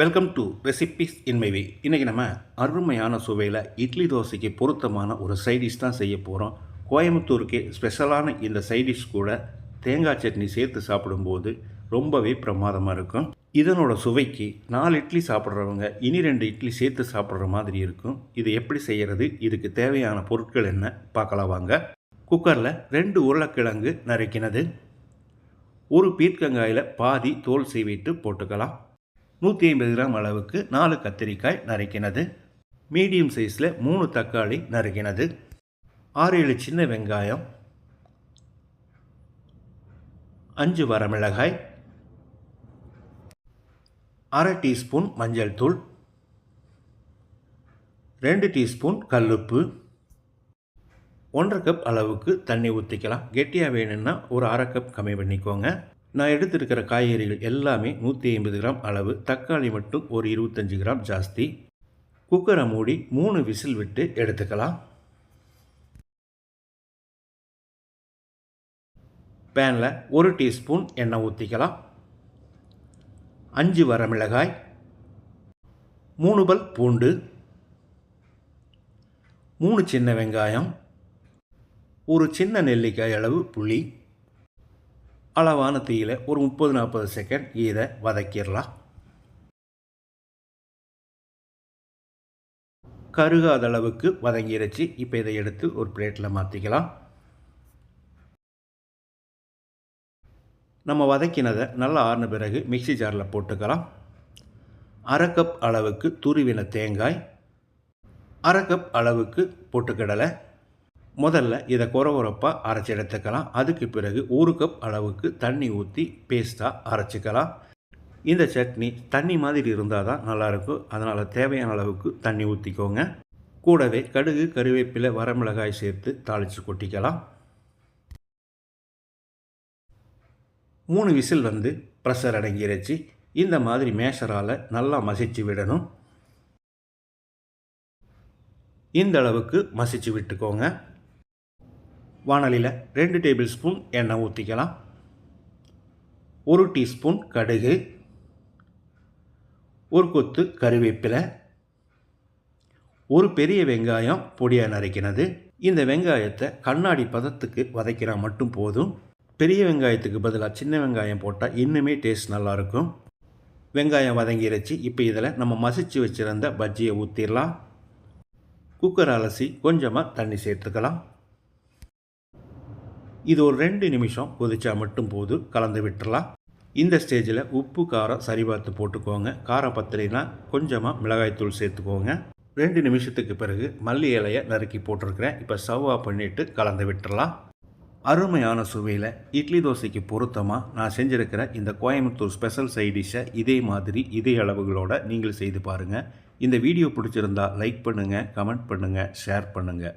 Welcome to recipes in my way இன்றைக்கி நம்ம அருமையான சுவையில் இட்லி தோசைக்கு பொருத்தமான ஒரு சைடிஷ் தான் செய்ய போகிறோம் கோயம்புத்தூருக்கே ஸ்பெஷலான இந்த சைடிஷ் கூட தேங்காய் சட்னி சேர்த்து சாப்பிடும்போது ரொம்பவே பிரமாதமாக இருக்கும். இதனோட சுவைக்கு நாலு இட்லி சாப்பிட்றவங்க இனி ரெண்டு இட்லி சேர்த்து சாப்பிட்ற மாதிரி இருக்கும். இது எப்படி செய்கிறது இதுக்கு தேவையான பொருட்கள் என்ன? பார்க்கலாம் வாங்க. குக்கரில் ரெண்டு உருளைக்கிழங்கு நறுக்கினது. ஒரு பீர்க்கங்காயில் பாதி தோல் சீவிட்டு போட்டுக்கலாம். நூற்றி ஐம்பது கிராம் அளவுக்கு நாலு கத்திரிக்காய் நறுக்கினது. மீடியம் சைஸில் மூணு தக்காளி நறுக்கினது. ஆறு ஏழு சின்ன வெங்காயம். அஞ்சு வரமிளகாய். அரை டீஸ்பூன் மஞ்சள் தூள். ரெண்டு டீஸ்பூன் கல்லுப்பு. ஒன்றரை கப் அளவுக்கு தண்ணி ஊற்றிக்கலாம் கெட்டியாக வேணும்னா ஒரு அரை கப் கம்மி பண்ணிக்கோங்க. நான் எடுத்திருக்கிற காய்கறிகள் எல்லாமே நூற்றி ஐம்பது கிராம் அளவு தக்காளி மட்டும் ஒரு இருபத்தஞ்சி கிராம் ஜாஸ்தி. குக்கரை மூடி மூணு விசில் விட்டு எடுத்துக்கலாம். பேனில் ஒரு டீஸ்பூன் எண்ணெய் ஊற்றிக்கலாம் அஞ்சு வரமிளகாய் மூணு பல் பூண்டு மூணு சின்ன வெங்காயம் ஒரு சின்ன நெல்லிக்காய் அளவு புளி அளவான தீயில் ஒரு முப்பது நாற்பது செகண்ட் இதை வதக்கிடலாம். கருகாத அளவுக்கு வதங்கிடுச்சு இப்போ இதை எடுத்து ஒரு பிளேட்டில் மாற்றிக்கலாம் நம்ம வதக்கினதை நல்லா ஆறின பிறகு மிக்சி ஜாரில் போட்டுக்கலாம். அரை கப் அளவுக்கு துருவின தேங்காய் அரை கப் அளவுக்கு பொட்டுக்கடலை முதல்ல இதை குறகுறப்பாக அரைச்சி எடுத்துக்கலாம். அதுக்கு பிறகு ஒரு கப் அளவுக்கு தண்ணி ஊற்றி பேஸ்ட்டாக அரைச்சிக்கலாம். இந்த சட்னி தண்ணி மாதிரி இருந்தால் தான் நல்லாயிருக்கும். அதனால் தேவையான அளவுக்கு தண்ணி ஊற்றிக்கோங்க கூடவே கடுகு கருவேப்பிலை வரமிளகாய் சேர்த்து தாளித்து கொட்டிக்கலாம். மூணு விசில் வந்து ப்ரெஷர் அடங்கிருச்சு. இந்த மாதிரி மேஷரால் நல்லா மசிச்சு விடணும். இந்த அளவுக்கு மசிச்சு விட்டுக்கோங்க. வானலியில் ரெண்டு டேபிள் ஸ்பூன் எண்ணெய் ஊற்றிக்கலாம் ஒரு டீஸ்பூன் கடுகு. ஒரு கொத்து கருவேப்பிலை. ஒரு பெரிய வெங்காயம் பொடியாக நறுக்கினது. இந்த வெங்காயத்தை கண்ணாடி பதத்துக்கு வதக்கினா மட்டும் போதும். பெரிய வெங்காயத்துக்கு பதிலாக சின்ன வெங்காயம் போட்டால் இன்னுமே டேஸ்ட் நல்லாயிருக்கும் வெங்காயம் வதங்கிருச்சு. இப்போ இதில் நம்ம மசிச்சு வச்சுருந்த பஜ்ஜியை ஊற்றிடலாம் குக்கர் அலசி கொஞ்சமாக தண்ணி சேர்த்துக்கலாம். இது ஒரு ரெண்டு நிமிஷம் கொதிச்சா மட்டும் போது கலந்து விட்டுறலாம். இந்த ஸ்டேஜில் உப்பு காரம் சரி பார்த்து போட்டுக்கோங்க. காரம் பத்திரினா கொஞ்சமாக மிளகாய்த்தூள் சேர்த்துக்கோங்க. ரெண்டு நிமிஷத்துக்கு பிறகு மல்லி இலையை நறுக்கி போட்டிருக்கிறேன். இப்போ சவ்வா பண்ணிவிட்டு கலந்து விட்டுறலாம். அருமையான சுவையில் இட்லி தோசைக்கு பொருத்தமாக நான் செஞ்சுருக்கிற இந்த கோயம்புத்தூர் ஸ்பெஷல் சைடிஷை இதே மாதிரி இதே அளவுகளோட நீங்கள் செய்து பாருங்கள் இந்த வீடியோ பிடிச்சிருந்தா லைக் பண்ணுங்கள் கமெண்ட் பண்ணுங்கள் ஷேர் பண்ணுங்கள்